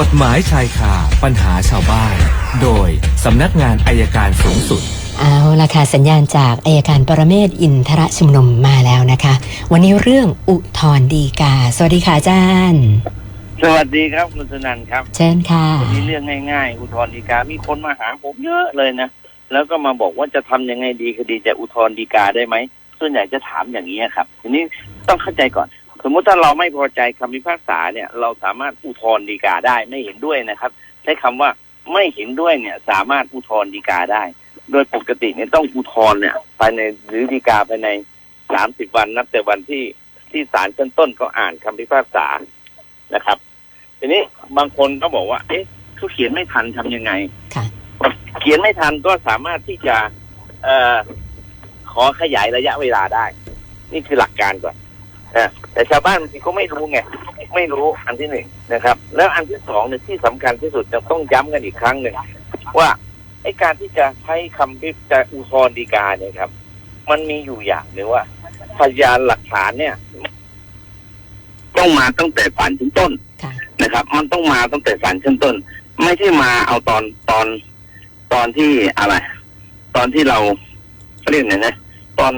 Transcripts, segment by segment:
กฎหมายชายคาปัญหาชาวบ้าน โดยสำนักงานอายการสูงสุด เอาละค่ะสัญญาณจากอายการปรเมศวร์อินทรชุมนุมมาแล้วนะคะ วันนี้เรื่องอุทธรณ์ดีกา สวัสดีค่ะอาจารย์สวัสดีครับคุณสนันครับ เชิญค่ะวันนี้เรื่องง่าย ๆ อุทธรณ์ฎีกา มีคนมาหาผมเยอะเลยนะ แล้วก็มาบอกว่าจะทำยังไงดีคดีจะอุทธรณ์ฎีกาได้ไหม ส่วนใหญ่จะถามอย่างนี้ครับ ทีนี้ต้องเข้าใจก่อน สมมติถ้าเราไม่พอใจคำพิพากษาเนี่ย เราสามารถอุทธรณ์ฎีกาได้ไม่เห็นด้วยนะครับ ใช้คำว่าไม่เห็นด้วยเนี่ย สามารถอุทธรณ์ฎีกาได้ โดยปกติเนี่ยต้องอุทธรณ์เนี่ยภายในหรือฎีกาภายในสามสิบวันนับแต่วันที่ที่ศาลชั้นต้นก็อ่านคำพิพากษานะครับ ทีนี้บางคนก็บอกว่า เอ๊ะเขาเขียนไม่ทันทำยังไงค่ะเขียนไม่ทันก็สามารถที่จะเอ่อขอขยายระยะเวลาได้ นี่คือหลักการก่อนนะ แต่ชาวบ้านบางทีเขาไม่รู้ไงไม่รู้อันที่หนึ่งนะครับ แล้วอันที่สองเนี่ยที่สำคัญที่สุดจะต้องย้ำกันอีกครั้งหนึ่งว่าไอ้การที่จะใช้คำพิจะอุทธรณ์ฎีกาเนี่ยครับ มันมีอยู่อย่างหนึ่งว่า พยานหลักฐานเนี่ย ต้องมาตั้งแต่ศาลชั้นต้นค่ะนะครับ มันต้องมาตั้งแต่ศาลชั้นต้น ไม่ใช่มาเอาตอนตอนตอนที่อะไร ตอนที่เราเขาเรียกไงนะ ตอน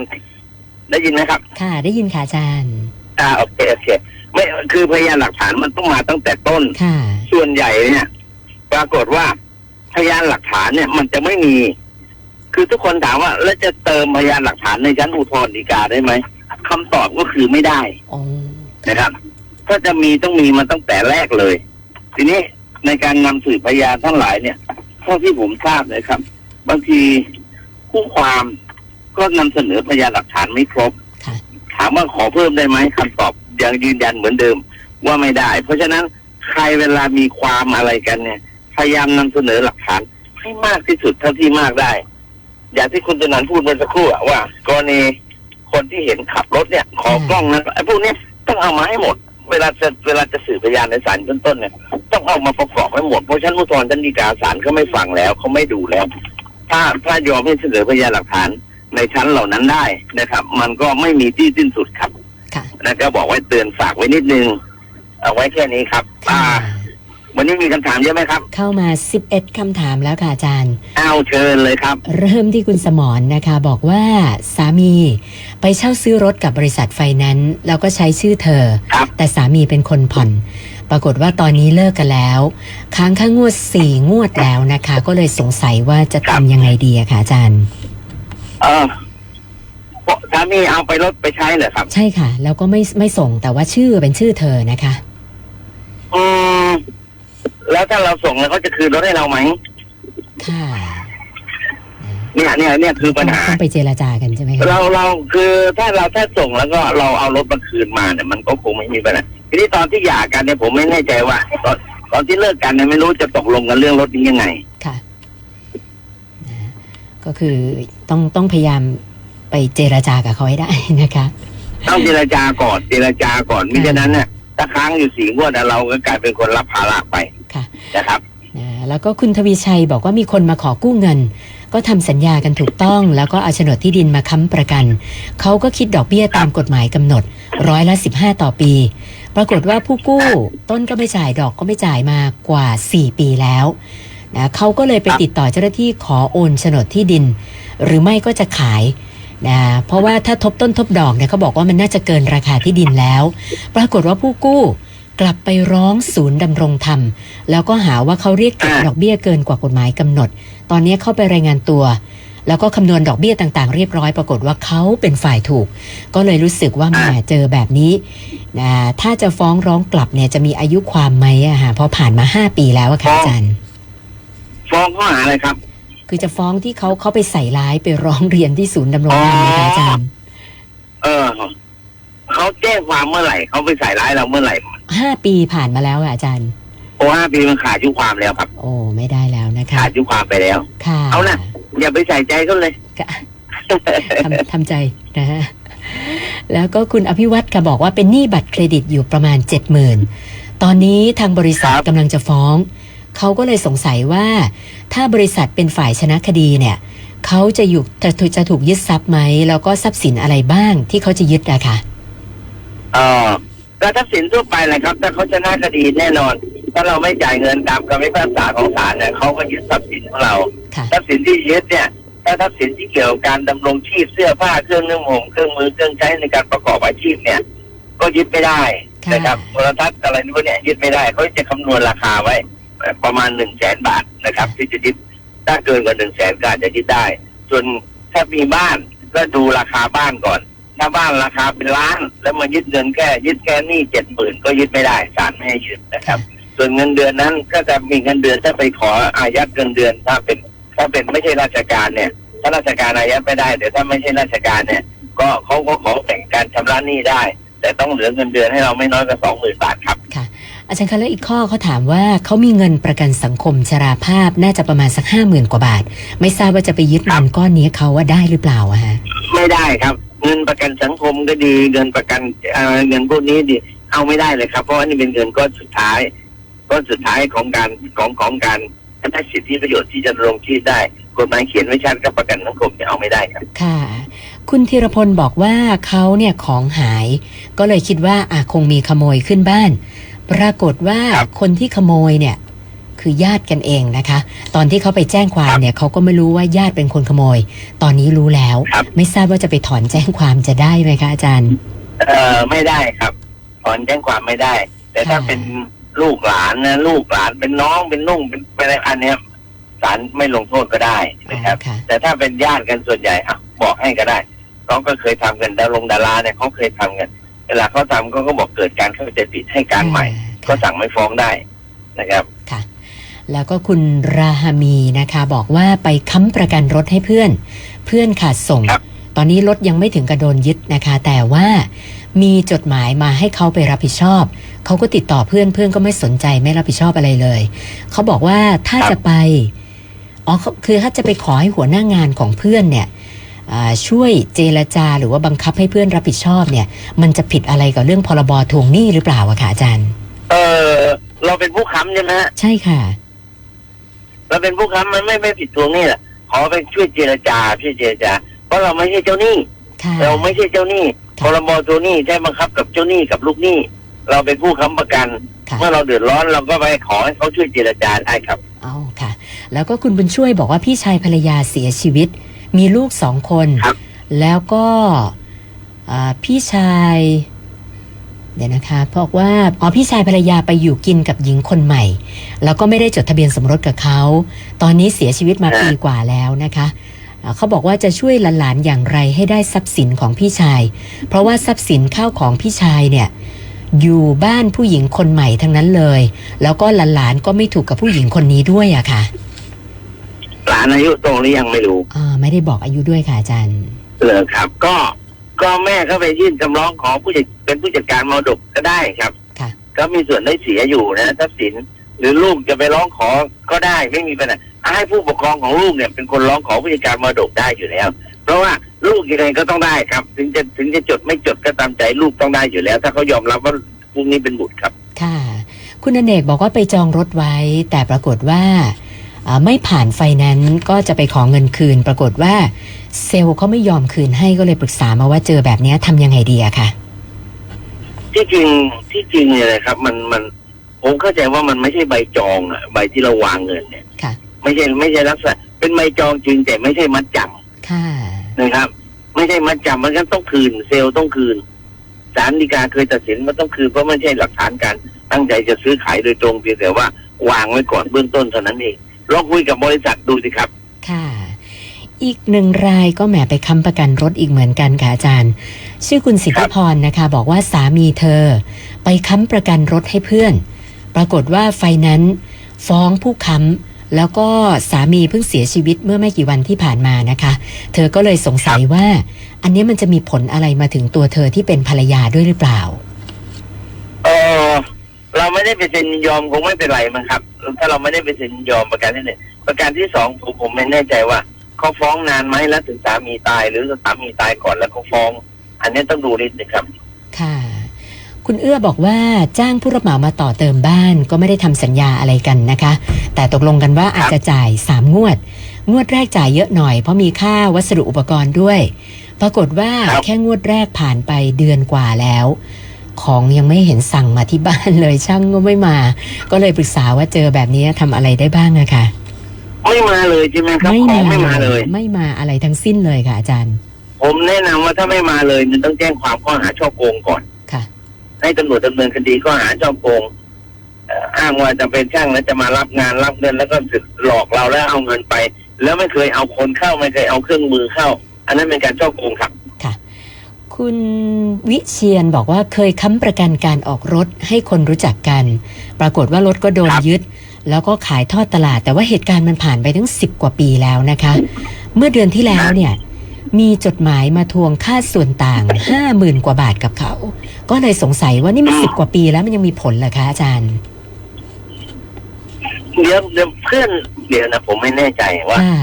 ได้ยินไหมครับ ค่ะ ได้ยินค่ะอาจารย์ อ่าโอเคโอเค ไม่คือพยานหลักฐานมันต้องมาตั้งแต่ต้น ค่ะ ส่วนใหญ่เนี่ย ปรากฏว่าพยานหลักฐานเนี่ย มันจะไม่มี คือทุกคนถามว่า แล้วจะเติมพยานหลักฐานในชั้นอุทธรณ์ฎีกาได้ไหมคำตอบก็คือไม่ได้โอ้นะครับ ถ้าจะมีต้องมีมาตั้งแต่แรกเลย ทีนี้ในการนำสืบพยานทั้งหลายเนี่ยเท่าที่ผมทราบเลยครับ บางทีผู้ความก็นำเสนอพยานหลักฐานไม่ครบค่ะ ถามว่าขอเพิ่มได้ไหมคำตอบยังยืนยันเหมือนเดิมว่าไม่ได้ เพราะฉะนั้นใครเวลามีความอะไรกันเนี่ย พยายามนำเสนอหลักฐานให้มากที่สุดเท่าที่มากได้ อย่างที่คุณตนันพูดเมื่อสักครู่ว่ากรณีคนที่เห็นขับรถเนี่ย ขอกล้องนั้นไอ้พวกนี้ต้องเอามาให้หมด เวลาจะเวลาจะสืบพยานในศาลชั้นต้นเนี่ยต้องเอามาประกอบให้หมดเพราะชั้นอุทธรณ์ชั้นฎีกาศาลเขาไม่ฟังแล้วเขาไม่ดูแล้ว ถ้าถ้ายอมให้เสนอพยานหลักฐาน ในชั้นเหล่านั้นได้นะครับ มันก็ไม่มีที่สิ้นสุดครับค่ะนะก็บอกไว้เตือนฝากไว้นิดนึง เอาไว้แค่นี้ครับอ่าค่ะวันนี้มีคำถามเยอะไหมครับ เข้ามา 11คำถามแล้วค่ะอาจารย์เอาเชิญเลยครับ เริ่มที่คุณสมรนะคะ บอกว่าสามีไปเช่าซื้อรถกับบริษัทไฟแนนซ์แล้วก็ใช้ชื่อเธอ ครับ แต่สามีเป็นคนผ่อน ปรากฏว่าตอนนี้เลิกกันแล้ว ค้างค่างวดสี่งวดแล้วนะคะ ก็เลยสงสัยว่าจะทำยังไงดีอะค่ะอาจารย์ เออสามีเอาไปรถไปใช้เหรอครับ ใช่ค่ะ แล้วก็ไม่ไม่ส่งแต่ว่าชื่อเป็นชื่อเธอนะคะ อืมแล้วถ้าเราส่งแล้วเขาจะคืนรถให้เราไหมค่ะเนี่ยเนี่ยเนี่ยคือปัญหาต้องไปเจรจากันใช่ไหมคะเราเราคือถ้าเราถ้าส่งแล้วก็เราเอารถมาคืนมาเนี่ยมันก็คงไม่มีปัญหาทีนี้ตอนที่หย่ากันเนี่ยผมไม่แน่ใจว่าตอนตอนที่เลิกกันเนี่ยไม่รู้จะตกลงกันเรื่องรถนี้ยังไงค่ะนะ ก็คือต้องต้องพยายามไปเจรจากับเขาให้ได้นะคะต้องเจรจาก่อนเจรจาก่อนมิฉะนั้นเนี่ยถ้าค้างอยู่สี่งวดอะเราก็กลายเป็นคนรับภาระไปค่ะนะครับนะแล้วก็คุณทวีชัยบอกว่ามีคนมาขอกู้เงิน ก็ทำสัญญากันถูกต้อง แล้วก็เอาโฉนดที่ดินมาค้ำประกัน เขาก็คิดดอกเบี้ยตามกฎหมายกำหนดร้อยละ15ต่อปี ปรากฏว่าผู้กู้ต้นก็ไม่จ่ายดอกก็ไม่จ่ายมากว่า4ปีแล้ว นะเขาก็เลยไปติดต่อเจ้าหน้าที่ขอโอนโฉนดที่ดิน หรือไม่ก็จะขายนะเพราะว่าถ้าทบต้นทบดอกเนี่ยเขาบอกว่ามันน่าจะเกินราคาที่ดินแล้ว ปรากฏว่าผู้กู้กลับไปร้องศูนย์ดำรงธรรม แล้วก็หาว่าเขาเรียกเก็บอ่าดอกเบี้ยเกินกว่ากฎหมายกำหนด ตอนนี้เข้าไปรายงานตัว แล้วก็คำนวณดอกเบี้ยต่างๆ เรียบร้อย ปรากฏว่าเขาเป็นฝ่ายถูก ก็เลยรู้สึกว่าแหมเจอแบบนี้นะถ้าจะฟ้องร้องกลับเนี่ยจะมีอายุความไหมอะฮะเพราะผ่านมาห้าปีแล้วอะค่ะอาจารย์ ฟ้องข้อหาอะไรครับ คือจะฟ้องที่เขาเขาไปใส่ร้ายไปร้องเรียนที่ศูนย์ดำรงธรรมนะคะอาจารย์เออเขาแจ้งความเมื่อไหร่เขาไปใส่ร้ายเราเมื่อไหร่ห้าปีผ่านมาแล้วอะอาจารย์ โอ้ห้าปีมันขาดอายุความแล้วครับ โอ้ไม่ได้แล้วนะคะขาดอายุความไปแล้ว ค่ะเอานะอย่าไปใส่ใจเขาเลยค่ะทำทำใจนะฮะแล้วก็คุณอภิวัตรค่ะบอกว่าเป็นหนี้บัตรเครดิตอยู่ประมาณเจ็ดหมื่นตอนนี้ทางบริษัทครับกำลังจะฟ้อง เขาก็เลยสงสัยว่า ถ้าบริษัทเป็นฝ่ายชนะคดีเนี่ยเขาจะอยู่จะถูกจะถูกยึดทรัพย์ไหมแล้วก็ทรัพย์สินอะไรบ้างที่เขาจะยึดอะค่ะเออก็ทรัพย์สินทั่วไปแหละครับถ้าเขาชนะคดีแน่นอน ถ้าเราไม่จ่ายเงินตามคำพิพากษาของศาลเนี่ยเขาก็ยึดทรัพย์สินของเราค่ะทรัพย์สินที่ยึดเนี่ยถ้าทรัพย์สินที่เกี่ยวกับการดำรงชีพเสื้อผ้าเครื่องนึ่งห่มเครื่องมือเครื่องใช้ในการประกอบอาชีพเนี่ย ก็ยึดไม่ได้ค่ะนะครับโทรทัศน์อะไรพวกเนี้ยยึดไม่ได้เขาจะคำนวณราคาไว้เอ่อ ประมาณหนึ่งแสนบาทนะครับ ที่จะยึดถ้าเกินกว่าหนึ่งแสนก็อาจจะยึดได้ ส่วนถ้ามีบ้านก็ดูราคาบ้านก่อน ถ้าบ้านราคาเป็นล้าน แล้วมายึดเงินแค่ยึดแค่นี้เจ็ดหมื่นก็ยึดไม่ได้ศาลไม่ให้ยึดนะครับ ส่วนเงินเดือนนั้นก็จะมีเงินเดือนถ้าไปขออายัดเงินเดือนถ้าเป็นถ้าเป็นไม่ใช่ราชการเนี่ย ถ้าราชการอายัดไม่ได้แต่ถ้าไม่ใช่ราชการเนี่ย ก็เขาก็ขอแต่งการชำระหนี้ได้ แต่ต้องเหลือเงินเดือนให้เราไม่น้อยกว่าสองหมื่นบาทครับค่ะ อาจารย์คะแล้วอีกข้อเขาถามว่าเขามีเงินประกันสังคมชราภาพน่าจะประมาณสักห้าหมื่นกว่าบาท ไม่ทราบว่าจะไปยึดเงินก้อนนี้เขาว่าได้หรือเปล่าอะฮะไม่ได้ครับ เงินประกันสังคมก็ดีเงินประกันเอ่อเงินพวกนี้ดีเอาไม่ได้เลยครับ เพราะว่านี่เป็นเงินก้อนสุดท้ายก้อนสุดท้ายของการของของการได้สิทธิประโยชน์ที่จะดำรงชีพได้กฎหมายเขียนไว้ชัดกับประกันสังคมจะเอาไม่ได้ครับค่ะ คุณธีรพลบอกว่าเขาเนี่ยของหาย ก็เลยคิดว่าอาคงมีขโมยขึ้นบ้าน ปรากฏว่าครับคนที่ขโมยเนี่ยคือญาติกันเองนะคะ ตอนที่เขาไปแจ้งความเนี่ยเขาก็ไม่รู้ว่าญาติเป็นคนขโมย ตอนนี้รู้แล้ว ครับ ไม่ทราบว่าจะไปถอนแจ้งความจะได้ไหมคะอาจารย์ เอ่อไม่ได้ครับ ถอนแจ้งความไม่ได้ แต่ถ้าค่ะ เป็นลูกหลานนะลูกหลานเป็นน้องเป็นนุ่งเป็นเป็นอะไรอันเนี้ยศาลไม่ลงโทษก็ได้นะครับ ค่ะ แต่ถ้าเป็นญาติกันส่วนใหญ่อะบอกให้ก็ได้เขาก็เคยทำกันดารงดาราเนี่ยเขาเคยทำกัน เวลาเขาทำเขาก็บอกเกิดการเข้าใจผิดให้การใหม่ ก็ค่ะสั่งไม่ฟ้องได้นะครับค่ะ แล้วก็คุณราฮามีนะคะ บอกว่าไปค้ำประกันรถให้เพื่อน เพื่อนขาดส่งครับตอนนี้รถยังไม่ถึงกระโดนยึดนะคะ แต่ว่ามีจดหมายมาให้เขาไปรับผิดชอบ เขาก็ติดต่อเพื่อนเพื่อนก็ไม่สนใจไม่รับผิดชอบอะไรเลย เขาบอกว่าถ้าครับจะไปอ๋อเขาคือถ้าจะไปขอให้หัวหน้างานของเพื่อนเนี่ยอ่า ช่วยเจรจาหรือว่าบังคับให้เพื่อนรับผิดชอบเนี่ย มันจะผิดอะไรกับเรื่องพรบทวงหนี้หรือเปล่าอะคะอาจารย์ เออเราเป็นผู้ค้ำใช่ไหมฮะใช่ค่ะ เราเป็นผู้ค้ำมันไม่ไม่ผิดทวงหนี่แหละขอไปช่วยเจรจาช่วยเจรจา เพราะเราไม่ใช่เจ้าหนี้ ค่ะ เราไม่ใช่เจ้าหนี้ค่ะพรบตัวหนี้ใช้บังคับกับเจ้าหนี้กับลูกหนี้ เราเป็นผู้ค้ำประกัน ค่ะ เมื่อเราเดือดร้อนเราก็ไปขอให้เขาช่วยเจรจาได้ครับ เอาค่ะ แล้วก็คุณบุญช่วยบอกว่าพี่ชายภรรยาเสียชีวิต มีลูกสองคน ครับแล้วก็อ่าพี่ชาย เดี๋ยวนะคะบอกว่าอ๋อพี่ชายภรรยาไปอยู่กินกับหญิงคนใหม่ แล้วก็ไม่ได้จดทะเบียนสมรสกับเขา ตอนนี้เสียชีวิตมาปีกว่าแล้วนะคะอ่าเขาบอกว่าจะช่วยหลานๆอย่างไรให้ได้ทรัพย์สินของพี่ชาย เพราะว่าทรัพย์สินข้าวของพี่ชายเนี่ย อยู่บ้านผู้หญิงคนใหม่ทั้งนั้นเลย แล้วก็หลานๆก็ไม่ถูกกับผู้หญิงคนนี้ด้วยอะค่ะหลานอายุโตหรือยังไม่รู้อ่าไม่ได้บอกอายุด้วยค่ะอาจารย์เลยครับ ก็ก็แม่เขาไปยื่นคำร้องขอผู้จัดเป็นผู้จัดการมรดกก็ได้ครับ ค่ะ ก็มีส่วนได้เสียอยู่นะทรัพย์สิน หรือลูกจะไปร้องขอก็ได้ไม่มีปัญหาให้ผู้ปกครองของลูกเนี่ยเป็นคนร้องขอผู้จัดการมรดกได้อยู่แล้ว เพราะว่าลูกยังไงก็ต้องได้ครับ ถึงจะถึงจะจดไม่จดก็ตามใจลูกต้องได้อยู่แล้ว ถ้าเขายอมรับว่าพวกนี้เป็นบุตรครับ ค่ะ คุณอเนกบอกว่าไปจองรถไว้ แต่ปรากฏว่าอ่า ไม่ผ่านไฟแนนซ์ก็จะไปขอเงินคืน ปรากฏว่า เซลล์เขาไม่ยอมคืนให้ก็เลยปรึกษามาว่าเจอแบบเนี้ยทำยังไงดีอะค่ะที่จริงที่จริงเนี่ยนะครับ มันมันผมเข้าใจว่ามันไม่ใช่ใบจองอะใบที่เราวางเงินเนี่ยค่ะไม่ใช่ไม่ใช่ลักษณะเป็นใบจองจริงแต่ไม่ใช่มัดจำค่ะนะครับ ไม่ใช่มัดจำมันก็ต้องคืน เซลล์ต้องคืนศาลฎีกาเคยตัดสินว่าต้องคืนเพราะไม่ใช่หลักฐานการตั้งใจจะซื้อขายโดยตรงเพียงแต่ว่าวางไว้ก่อนเบื้องต้นเท่านั้นเอง ลองคุยกับบริษัทดูสิครับ ค่ะ อีกหนึ่งรายก็แหมไปค้ำประกันรถอีกเหมือนกันค่ะอาจารย์ ชื่อคุณสิทธิพรนะคะ บอกว่าสามีเธอ ไปค้ำประกันรถให้เพื่อน ปรากฏว่าไฟนั้นฟ้องผู้ค้ำแล้วก็สามีเพิ่งเสียชีวิตเมื่อไม่กี่วันที่ผ่านมานะคะ เธอก็เลยสงสัยว่า อันนี้มันจะมีผลอะไรมาถึงตัวเธอที่เป็นภรรยาด้วยหรือเปล่าเออเรา ไม่ได้ไปเซ็นยินยอมคงไม่เป็นไรมั้งครับ ถ้าเราไม่ได้ไปเซ็นยินยอมประการที่หนึ่งประการที่สองผมผมไม่แน่ใจว่าเขาฟ้องนานไหมแล้วถึงสามีตาย หรือสามีตายก่อนแล้วเขาฟ้อง อันนี้ต้องดูนิดนึงครับ ค่ะ คุณเอื้อบอกว่าจ้างผู้รับเหมามาต่อเติมบ้านก็ไม่ได้ทำสัญญาอะไรกันนะคะ แต่ตกลงกันว่าอาจจะจ่ายสามงวด งวดแรกจ่ายเยอะหน่อย เพราะมีค่าวัสดุอุปกรณ์ด้วย ปรากฏว่าครับแค่งวดแรกผ่านไปเดือนกว่าแล้ว ของยังไม่เห็นสั่งมาที่บ้านเลยช่างก็ไม่มา ก็เลยปรึกษาว่าเจอแบบนี้ทำอะไรได้บ้างอะค่ะไม่มาเลยใช่ไหมครับของไม่มาเลย ไม่มาอะไรทั้งสิ้นเลยค่ะอาจารย์ ผมแนะนำว่าถ้าไม่มาเลยเนี่ยต้องแจ้งความข้อหาช่อโกงก่อนค่ะ ให้ตำรวจดำเนินคดีข้อหาช่อโกงเอ่ออ้างว่าจะเป็นช่างแล้วจะมารับงานรับเงินแล้วก็สึกหลอกเราแล้วเอาเงินไป แล้วไม่เคยเอาคนเข้าไม่เคยเอาเครื่องมือเข้า อันนั้นเป็นการช่อโกงครับ ค่ะคุณวิเชียนบอกว่าเคยค้ำประกันการออกรถให้คนรู้จักกัน ปรากฏว่ารถก็โดนครับยึด แล้วก็ขายทอดตลาด แต่ว่าเหตุการณ์มันผ่านไปถึงสิบกว่าปีแล้วนะคะ เมื่อเดือนที่แล้วเนี่ย มีจดหมายมาทวงค่าส่วนต่างห้าหมื่นกว่าบาทกับเขา ก็เลยสงสัยว่านี่มันสิบกว่าปีแล้วมันยังมีผลเหรอคะอาจารย์เดี๋ยวเดี๋ยวเพื่อนเดี๋ยวนะผมไม่แน่ใจว่าค่ะ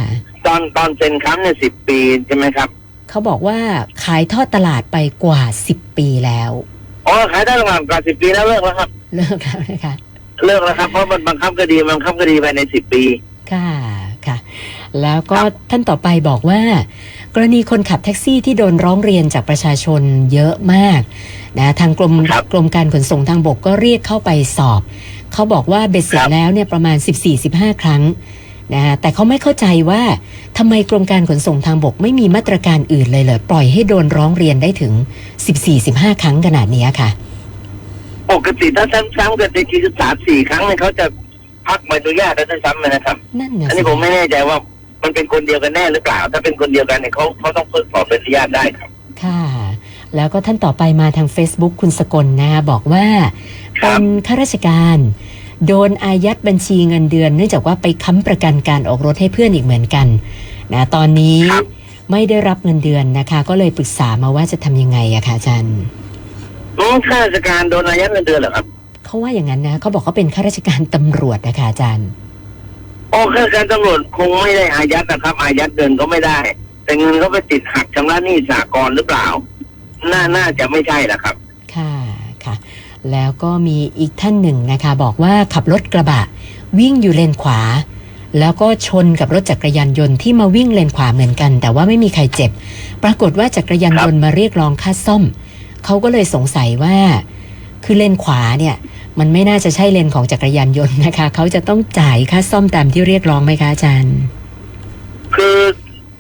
ตอนตอนเซ็นค้ำเนี่ยสิบปีใช่ไหมครับ เขาบอกว่าขายทอดตลาดไปกว่าสิบปีแล้ว อ๋อขายได้ประมาณกว่าสิบปีแล้วเลิกแล้วครับเลิกแล้วนะคะเลิกแล้วครับเพราะมันบังคับคดีมันบังคับคดีไปในสิบปีค่ะค่ะ แล้วก็ครับท่านต่อไปบอกว่า กรณีคนขับแท็กซี่ที่โดนร้องเรียนจากประชาชนเยอะมากนะทางกรมครับกรมการขนส่งทางบกก็เรียกเข้าไปสอบ เขาบอกว่าเบ็ดเสร็คจรับแล้วเนี่ยประมาณ 14-15 ครั้ง นะแต่เขาไม่เข้าใจว่าทำไมกรมการขนส่งทางบกไม่มีมาตรการอื่นเลยเหรอปล่อยให้โดนร้องเรียนได้ถึง 14-15 ครั้งขนาดเนี้ยค่ะ ปกติถ้าซ้ำๆกันทีคือสามสี่ครั้งเนี่ยเขาจะพักใบอนุญาตแล้วซ้ำไปนะครับนั่นนะอันสินี้ผมไม่แน่ใจว่ามันเป็นคนเดียวกันแน่หรือเปล่า ถ้าเป็นคนเดียวกันเนี่ยเขาเขาต้องเพิกถอนใบอนุญาตได้ครับ ค่ะแล้วก็ท่านต่อไปมาทาง Facebook คุณสกลนะคะบอกว่าครัเป็บนข้าราชการ โดนอายัดบัญชีเงินเดือน เนื่องจากว่าไปค้ำประกันการออกรถให้เพื่อนอีกเหมือนกันนะตอนนี้ครับไม่ได้รับเงินเดือนนะคะ ก็เลยปรึกษามาว่าจะทำยังไงอะคะอาจารย์อืมข้าราชการโดนอายัดเงินเดือนเหรอครับเขาว่าอย่างนั้นนะเขาบอกเขาเป็นข้าราชการตำรวจนะคะอาจารย์อ๋อข้าราชการตำรวจคงไม่ได้อายัดนะครับ อายัดเงินก็ไม่ได้ แต่เงินเขาไปติดหักชำระหนี้สากลหรือเปล่า น่าน่าจะไม่ใช่นะครับค่ะค่ะ แล้วก็มีอีกท่านหนึ่งนะคะ บอกว่าขับรถกระบะ วิ่งอยู่เลนขวา แล้วก็ชนกับรถจักรยานยนต์ที่มาวิ่งเลนขวาเหมือนกัน แต่ว่าไม่มีใครเจ็บ ปรากฏว่าจักรยานยนต์มาเรียกร้องค่าซ่อมเขาก็เลยสงสัยว่า คือเลนขวาเนี่ยมันไม่น่าจะใช่เลนของจักรยานยนต์นะคะ เขาจะต้องจ่ายค่าซ่อมตามที่เรียกร้องไหมคะอาจารย์ คือ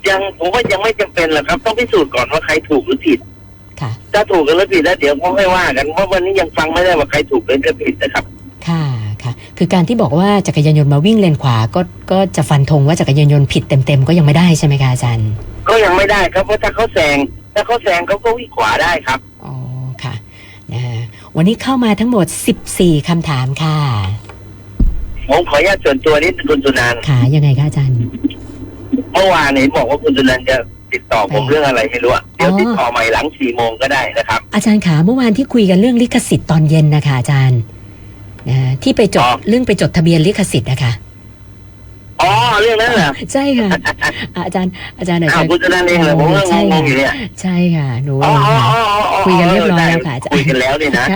ยังผมว่ายังไม่จำเป็นหรอกครับ ต้องพิสูจน์ก่อนว่าใครถูกหรือผิด ค่ะ ถ้าถูกกันหรือผิดแล้วเดี๋ยวเขาค่อยว่ากันเพราะวันนี้ยังฟังไม่ได้ว่าใครถูกหรือใครผิดนะครับ ค่ะค่ะ คือการที่บอกว่าจักรยานยนต์มาวิ่งเลนขวาก็ก็จะฟันธงว่าจักรยานยนต์ผิดเต็มๆก็ยังไม่ได้ใช่ไหมคะอาจารย์ ก็ยังไม่ได้ครับเพราะถ้าเขาแซงถ้าเขาแซงเขาก็วิ่งขวาได้ครับอ๋อค่ะนะฮะวันนี้เข้ามาทั้งหมด 14คำถามค่ะผมขออนุญาตส่วนตัวนิดคุณสุนันท์ค่ะยังไงคะอาจารย์เมื่อวานเห็นบอกว่าคุณสุนันท์จะ ติดต่อผมเออเรื่องอะไรไม่รู้อะเดี๋ยวอ๋อติดต่อใหม่หลังสี่โมงก็ได้นะครับ อาจารย์ขาเมื่อวานที่คุยกันเรื่องลิขสิทธิ์ตอนเย็นนะคะอาจารย์นะฮะที่ไปจดอ๋อเรื่องไปจดทะเบียนลิขสิทธิ์นะคะอ๋อ เรื่องนั้นเหรอใช่ค่ะอะอาจารย์ อาจารย์อาจอ้าวารย์คุณสุนันท์เองเหรอผมก็ใช่งค่ะงๆอยู่เนี่ยใช่ค่ะหนูอ๋เอองอ๋อค่ะอ๋ออ๋อคุยกันเรียบร้อยแล้วค่ะอาจารย์คุยกันแล้วนี่นะ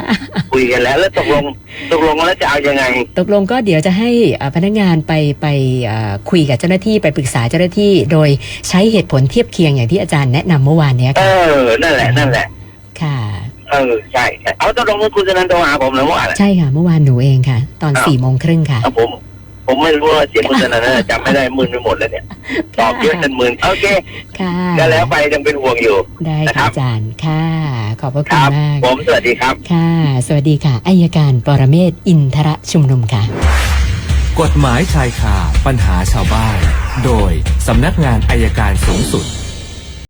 คุยกันแล้วแล้วตกลงตกลงแล้วจะเอายังไง ตกลงก็เดี๋ยวจะให้เอ่อพนักงานไปไปเอ่อคุยกับเจ้าหน้าที่ไปปรึกษาเจ้าหน้าที่ โดยใช้เหตุผลเทียบเคียงอย่างที่อาจารย์แนะนำเมื่อวานเนี้ยเอค่ะอนั่นแหละนั่นแหละ ค่ะเออใช่ใช่เอาตกลงว่าคุณสุนันท์โทรหาผมแล้วเมื่อวานอะใช่ค่ะ เมื่อวานหนูเองค่ะ ตอนอ้าวสี่โมงครึ่งค่ะเอาผม ผมไม่รู้ว่าเสียงคุณสุนันท์นะจำไม่ได้มึนไปหมดเลยเนี่ยตอบเยอะจนมึนโอเคค่ะก็แล้วไปยังเป็นห่วงอยู่ ได้นะครัค่ะบ อาจารย์ค่ะ ขอบพระคคุณรับ มาก ผมสวัสดีครับ ค่ะ สวัสดีค่ะอายการปรเมศวร์อินทรชุมนุมค่ะ กฎหมายชายคาปัญหาชาวบ้าน โดยสำนักงานอายการสูงสุด